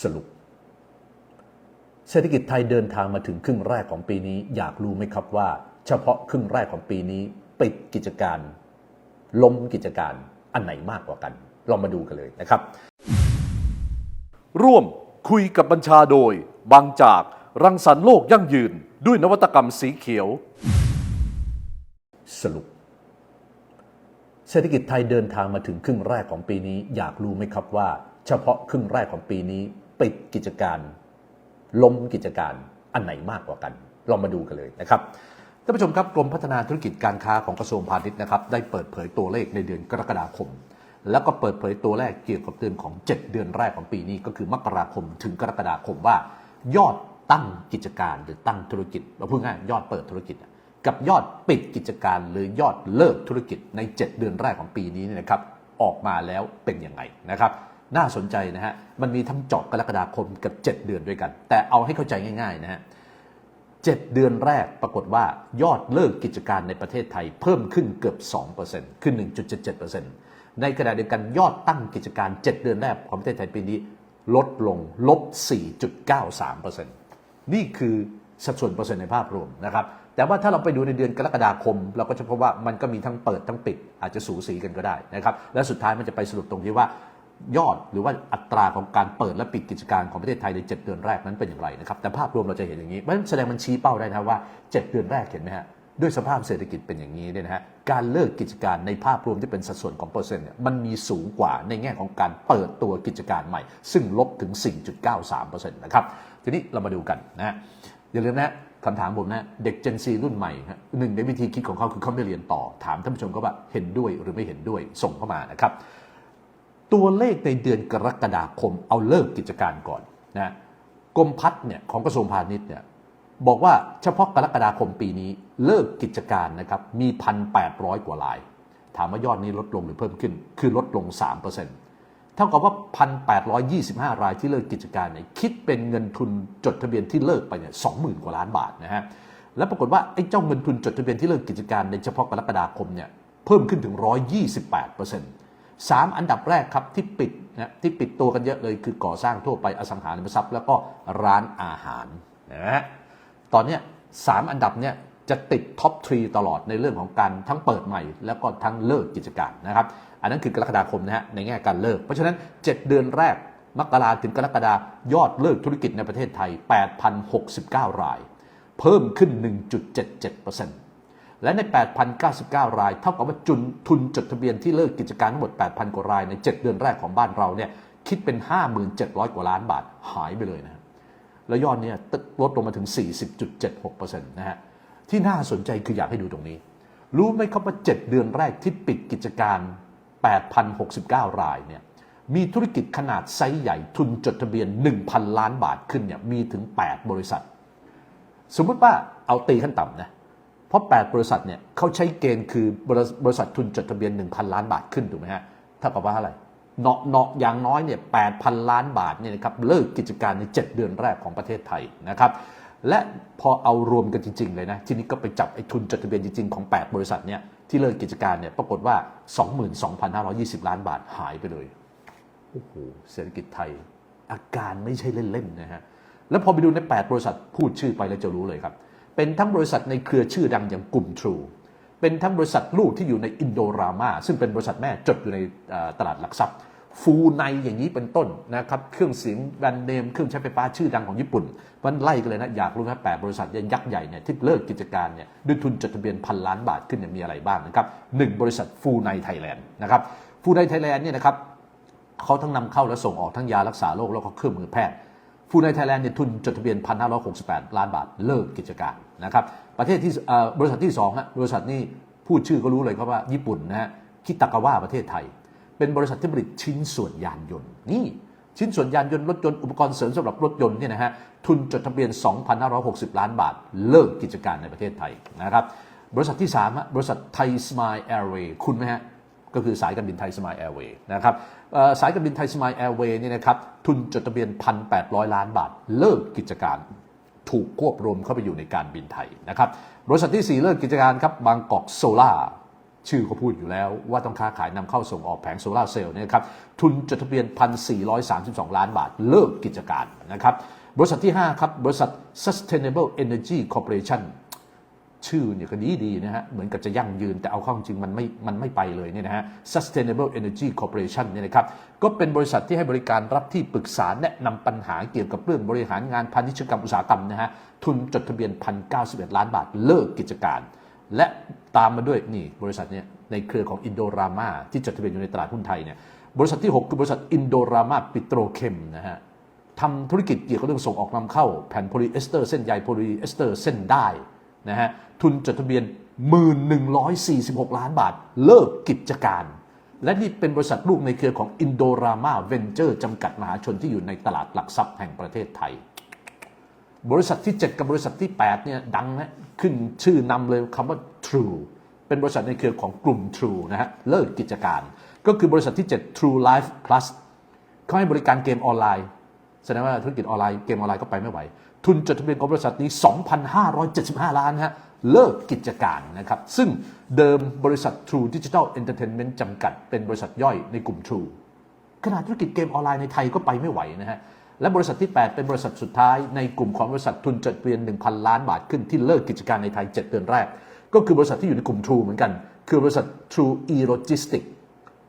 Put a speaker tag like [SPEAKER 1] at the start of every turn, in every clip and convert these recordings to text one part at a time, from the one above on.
[SPEAKER 1] สรุป เศรษฐกิจไทยเดินทางมาถึงครึ่งแรกของปีนี้ อยากรู้ไหมครับว่า เฉพาะครึ่งแรกของปีนี้ปิดกิจการ ล้มกิจการอันไหนมากกว่ากันเรามาดูกันเลยนะครับ
[SPEAKER 2] ร่วมคุยกับบัญชาโดย บางจาก รังสรรค์โลกยั่งยืน ด้วยนวัตกรรมสีเขียว
[SPEAKER 1] สรุป เศรษฐกิจไทยเดินทางมาถึงครึ่งแรกของปีนี้ อยากรู้ไหมครับว่า เฉพาะครึ่งแรกของปีนี้ ปิดกิจการ ล้มกิจการอันไหนมากกว่ากันเรามาดูกันเลยนะครับท่านผู้ชมครับกรมพัฒนาธุรกิจการค้าของกระทรวงพาณิชย์นะครับได้เปิดเผยตัวเลขในเดือนกรกฎาคม แล้วก็เปิดเผยตัวแรกเกี่ยวกับเดือนของ 7 เดือนแรกของปีนี้ก็คือมกราคมถึงกรกฎาคมว่า ยอดตั้งกิจการหรือตั้งธุรกิจเราพูดง่ายยอดเปิดธุรกิจ กับยอดปิดกิจการหรือยอดเลิกธุรกิจใน 7 เดือนแรกของปีนี้นะครับออกมาแล้วเป็นยังไงนะครับ น่าสนใจนะฮะ มันมีทั้งเจาะกรกฎาคมกับ 7 เดือนด้วยกัน แต่เอาให้เข้าใจง่ายๆนะฮะ7เดือนแรกปรากฏว่ายอดเลิกกิจการในประเทศไทยเพิ่มขึ้นเกือบ 2%ขึ้น 1.77%ในขณะเดียวกันยอดตั้งกิจการ 7 เดือนแรกของประเทศไทยปีนี้ลดลงลบ 4.93%นี่คือสัดส่วนเปอร์เซ็นต์ในภาพรวมนะครับ แต่ว่าถ้าเราไปดูในเดือนกรกฎาคม เราก็จะพบว่ามันก็มีทั้งเปิดทั้งปิดอาจจะสูสีกันก็ได้นะครับ และสุดท้ายมันจะไปสรุปตรงที่ว่า ยอดหรือว่าอัตราของการเปิดและปิดกิจการของประเทศไทยใน 7 เดือนแรกนั้นเป็นอย่างไรนะครับแต่ภาพรวมเราจะเห็นอย่างนี้มันแสดงมันชี้เป้าได้นะว่า 7 เดือนแรกเห็นไหมฮะด้วยสภาพเศรษฐกิจเป็นอย่างนี้เนี่ยนะฮะการเลิกกิจการในภาพรวมที่เป็นสัดส่วนของเปอร์เซ็นต์เนี่ยมันมีสูงกว่าในแง่ของการเปิดตัวกิจการใหม่ ซึ่งลบถึง 4.93%นะครับทีนี้เรามาดูกันนะฮะอย่าลืมนะคำถามผมนะเด็ก Gen Z รุ่นใหม่ฮะหนึ่งในวิธีคิดของเขาคือเขาไม่เรียนต่อ ถามท่านผู้ชมก็ว่าเห็นด้วยหรือไม่เห็นด้วยส่งเข้ามานะครับ ตัวเลขในเดือนกรกฎาคมเอาเลิกกิจการก่อนนะกรมพัฒน์เนี่ยของกระทรวงพาณิชย์เนี่ยบอกว่าเฉพาะกรกฎาคมปีนี้เลิกกิจการนะครับมี 1,800 กว่าราย ถามว่ายอดนี้ลดลงหรือเพิ่มขึ้น คือลดลง 3%เท่ากับว่า 1,825 รายที่เลิกกิจการเนี่ยคิดเป็นเงินทุนจดทะเบียนที่เลิกไปเนี่ย20,000 กว่าล้านบาทนะฮะแล้วปรากฏว่าไอ้เจ้าเงินทุนจดทะเบียนที่เลิกกิจการในเฉพาะกรกฎาคมเนี่ยเพิ่มขึ้นถึง 128%เ3 อันดับแรกครับที่ปิดนะที่ปิดตัวกันเยอะเลยคือก่อสร้างทั่วไปอสังหาริมทรัพย์ แล้วก็ร้านอาหารนะตอนนี้สามอันดับเนี่ยจะติดท็อปทรีตลอดในเรื่องของการทั้งเปิดใหม่ แล้วก็ทั้งเลิกกิจการนะครับ อันนั้นคือกรกฎาคมนะฮะในแง่การเลิก เพราะฉะนั้น 7 เดือนแรกมกราถึงกรกฎายอดเลิกธุรกิจในประเทศไทย 8,069 ราย เพิ่มขึ้น 1.77%น และใน 8,099 ราย เท่ากับว่าจุนทุนจดทะเบียนที่เลิกกิจการทั้งหมด 8,000 กว่ารายใน 7 เดือนแรกของบ้านเราเนี่ยคิดเป็น 57,000 กว่าล้านบาทหายไปเลยนะแล้วยอดเนี่ยลดลงมาถึง 40.76%นะฮะที่น่าสนใจคืออยากให้ดูตรงนี้ รู้ไหมครับว่า 7 เดือนแรกที่ปิดกิจการ 8,069 รายเนี่ยมีธุรกิจขนาดไซส์ใหญ่ทุนจดทะเบียน 1,000 ล้านบาทขึ้นเนี่ยมีถึง 8 บริษัท สมมติว่าเอาตีขั้นต่ำนะ เพราะ 8 บริษัทเนี่ยเขาใช้เกณฑ์คือบริษัททุนจดทะเบียน 1,000 ล้านบาทขึ้นถูกไหมฮะเท่ากับว่าอะไรเนาะเนาะอย่างน้อยเนี่ย8,000ล้านบาทเนี่ยนะครับเลิกกิจการใน 7 เดือนแรกของประเทศไทยนะครับและพอเอารวมกันจริง ๆ เลยนะ ทีนี้ก็ไปจับไอ้ทุนจดทะเบียนจริง ๆ ของ 8 บริษัทเนี่ยที่เลิกกิจการเนี่ยปรากฏว่า 22,520 ล้านบาทหายไปเลยโอ้โหเศรษฐกิจไทย อาการไม่ใช่เล่น ๆ นะฮะแล้วพอไปดูใน 8 บริษัทพูดชื่อไปแล้วจะรู้เลยครับ เป็นทั้งบริษัทในเครือชื่อดังอย่างกลุ่ม True เป็นทั้งบริษัทลูกที่อยู่ในอินโดรามา ซึ่งเป็นบริษัทแม่จดอยู่ในตลาดหลักทรัพย์ ฟูไนอย่างนี้เป็นต้นนะครับ เครื่องเสียงแบรนด์เนม เครื่องใช้ไฟฟ้าชื่อดังของญี่ปุ่นมันไล่กันเลยนะ อยากรู้ไหมแปดบริษัทยักษ์ใหญ่เนี่ยที่เลิกกิจการเนี่ยด้วยทุนจดทะเบียนพันล้านบาทขึ้นเนี่ยมีอะไรบ้างนะครับหนึ่งบริษัทฟูไนไทยแลนด์นะครับฟูไนไทยแลนด์เนี่ยนะครับเขาทั้งนำเข้าและส่งออกทั้งยารักษาโรคแล้วก็เครื่องมือแพทย์ ฟูไนไทยแลนด์เนี่ยทุนจดทะเบียน 1,568 ล้านบาทเลิกกิจการนะครับประเทศที่บริษัทที่2ฮะบริษัทนี้พูดชื่อก็รู้เลยครับว่าญี่ปุ่นนะฮะคิตากาวะประเทศไทย เป็นบริษัทที่ผลิตชิ้นส่วนยานยนต์นี่ชิ้นส่วนยานยนต์รถยนต์อุปกรณ์เสริมสำหรับรถยนต์เนี่ยนะฮะทุนจดทะเบียน 2,560 ล้านบาท เลิกกิจการในประเทศไทยนะครับบริษัทที่3ฮะบริษัทไทยสมายแอร์เวย์คุณไหมฮะ ก็คือสายการบินไทยสมายแอร์เวย์นะครับสายการบินไทยสมายแอร์เวย์นี่นะครับทุนจดทะเบียน 1,800 ล้านบาท เลิกกิจการถูกควบรวมเข้าไปอยู่ในการบินไทยนะครับบริษัทที่ 4 เลิกกิจการครับบางกอกโซล่าชื่อเขาพูดอยู่แล้วว่าต้องค้าขายนำเข้าส่งออกแผงโซลาเซลล์เนี่ยนะครับทุนจดทะเบียน 1,432 ล้านบาท เลิกกิจการนะครับบริษัทที่ 5 ครับ บริษัท Sustainable Energy Corporation ชื่อเนี่ยก็ดีดีนะฮะเหมือนกับจะยั่งยืนแต่เอาเข้าจริงมันไม่มันไม่ไปเลยเนี่ยนะฮะ Sustainable Energy Corporation เนี่ยนะครับก็เป็นบริษัทที่ให้บริการรับที่ปรึกษาแนะนำปัญหาเกี่ยวกับเรื่องบริหารงานพาณิชยกรรมอุตสาหกรรมนะฮะทุนจดทะเบียน 1,091 ล้านบาทเลิกกิจการ และตามมาด้วยนี่บริษัทเนี่ยในเครือของอินโดรามาที่จดทะเบียนอยู่ในตลาดหุ้นไทยเนี่ยบริษัทที่ 6 คือบริษัทอินโดรามาปิโตรเคมนะฮะทำธุรกิจเกี่ยวกับเรื่องส่งออกนำเข้าแผ่นโพลีเอสเตอร์เส้นใยโพลีเอสเตอร์เส้นได้ นะฮะทุนจดทะเบียน 1146 ล้านบาท เลิกกิจการ และนี่เป็นบริษัทลูกในเครือของอินโดรามาเวนเจอร์จำกัดมหาชนที่อยู่ในตลาดหลักทรัพย์แห่งประเทศไทย บริษัทที่ 7 กับบริษัทที่ 8 เนี่ยดังนะขึ้นชื่อนำเลยคำว่า True เป็นบริษัทในเครือของกลุ่ม True นะฮะเลิกกิจการ ก็คือบริษัทที่ 7 True Life Plus เขาให้บริการเกมออนไลน์ แสดงว่าธุรกิจออนไลน์เกมออนไลน์ก็ไปไม่ไหว ทุนจดทะเบียนของบริษัทนี้ 2,575 ล้านฮะเลิกกิจการนะครับ ซึ่งเดิมบริษัท True Digital Entertainment จำกัด เป็นบริษัทย่อยในกลุ่ม True ขนาดธุรกิจเกมออนไลน์ในไทยก็ไปไม่ไหวนะฮะและบริษัทที่ 8 เป็นบริษัทสุดท้ายในกลุ่มของบริษัททุนจดทะเบียน 1,000 ล้านบาทขึ้นที่เลิกกิจการในไทย 7 เดือนแรก ก็คือบริษัทที่อยู่ในกลุ่ม True เหมือนกัน คือบริษัท True e Logistics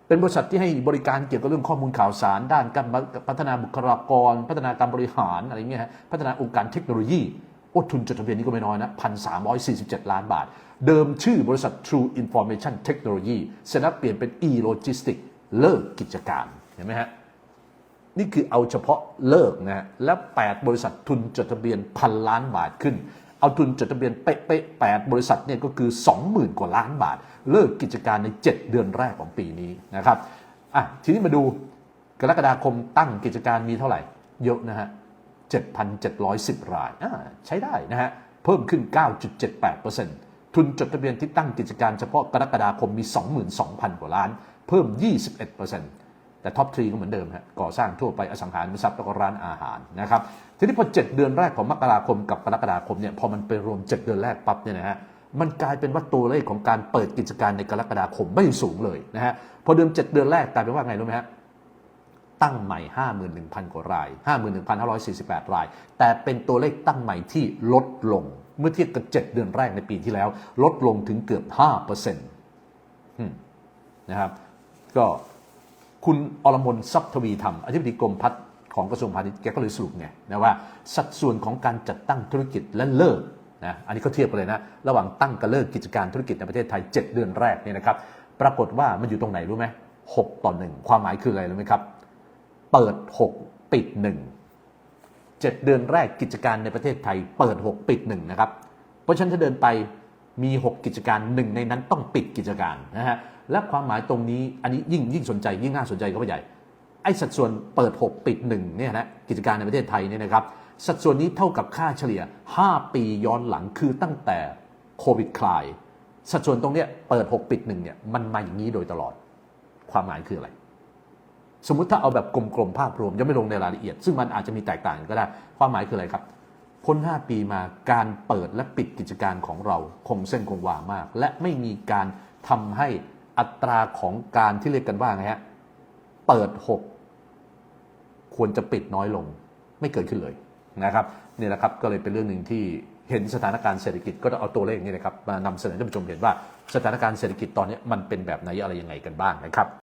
[SPEAKER 1] เป็นบริษัทที่ให้บริการเกี่ยวกับเรื่องข้อมูลข่าวสาร ด้านการพัฒนาบุคลากร พัฒนาการบริหารอะไรเงี้ยฮะพัฒนาองค์การเทคโนโลยีโอ้ทุนจดทะเบียนนี้ก็ไม่น้อยนะ1,347ล้านบาท เดิมชื่อบริษัท True Information Technology เสร็จแล้วเปลี่ยนเป็น e Logistics เลิกกิจการเห็นไหมฮะนี่คือเอาเฉพาะเลิกนะฮะและ 8 บริษัททุนจดทะเบียนพันล้านบาทขึ้น เอาทุนจดทะเบียนเป๊ะๆ8บริษัทเนี่ยก็คือ 20,000 กว่าล้านบาท เลิกกิจการใน 7 เดือนแรกของปีนี้นะครับอะทีนี้มาดูกรกฎาคมตั้งกิจการมีเท่าไหร่ เยอะนะฮะ 7,710 รายอ่าใช้ได้นะฮะ เพิ่มขึ้น 9.78%ทุนจดทะเบียนที่ตั้งกิจการเฉพาะกรกฎาคมมี 22,000 กว่าล้าน เพิ่ม 21% แต่ท็อปทรีก็เหมือนเดิมฮะก่อสร้างทั่วไปอสังหาริมทรัพย์แล้วก็ร้านอาหารนะครับทีนี้พอ 7 เดือนแรกของมกราคมกับกรกฎาคมเนี่ยพอมันไปรวม 7 เดือนแรกปั๊บเนี่ยนะฮะมันกลายเป็นว่าตัวเลขของการเปิดกิจการในกรกฎาคมไม่สูงเลยนะฮะพอเดือน7เดือนแรกกลายเป็นว่าไงรู้ไหมฮะตั้งใหม่ 51,000 กว่าราย 51,548 ราย แต่เป็นตัวเลขตั้งใหม่ที่ลดลงเมื่อเทียบกับ 7 เดือนแรกในปีที่แล้ว ลดลงถึงเกือบ5%นะครับก็ คุณอรมนทรัพย์ทวีธรรมอธิบดีกรมพัฒน์ของกระทรวงพาณิชย์แกก็เลยสรุปไงนะว่าสัดส่วนของการจัดตั้งธุรกิจและเลิกนะอันนี้ก็เทียบกันเลยนะ ระหว่างตั้งกับเลิกกิจการธุรกิจในประเทศไทย 7 เดือนแรกเนี่ยนะครับ ปรากฏว่ามันอยู่ตรงไหนรู้ไหม6ต่อ1ความหมายคืออะไรรู้ไหมครับ เปิด 6 ปิด 1 7 เดือนแรกกิจการในประเทศไทย เปิด 6 ปิด 1 นะครับ เพราะฉะนั้นถ้าเดินไปมี 6 กิจการหนึ่งในนั้นต้องปิดกิจการนะฮะ และความหมายตรงนี้อันนี้ยิ่งยิ่งสนใจยิ่งน่าสนใจก็ไปใหญ่ไอ้สัดส่วนเปิด 6 ปิด1เนี่ยนะกิจการในประเทศไทยเนี่ยนะครับสัดส่วนนี้เท่ากับค่าเฉลี่ย 5 ปีย้อนหลังคือตั้งแต่โควิดคลาย สัดส่วนตรงเนี้ยเปิด 6 ปิด1เนี่ยมันมาอย่างนี้โดยตลอด ความหมายคืออะไร สมมติถ้าเอาแบบกลมๆภาพรวมยังไม่ลงในรายละเอียด ซึ่งมันอาจจะมีแตกต่างก็ได้ ความหมายคืออะไรครับพ้น 5 ปีมาการเปิดและปิดกิจการของเราคงเส้นคงวามาก และไม่มีการทำให้ อัตราของการที่เรียกกันว่าไงฮะเปิด 6 ควรจะปิดน้อยลง ไม่เกิดขึ้นเลยนะครับนี่แหละครับก็เลยเป็นเรื่องหนึ่งที่เห็นสถานการณ์เศรษฐกิจก็จะเอาตัวเลขนี้นะครับมานำเสนอให้ท่านผู้ชมเห็นว่าสถานการณ์เศรษฐกิจตอนนี้มันเป็นแบบไหนอะไรยังไงกันบ้างนะครับ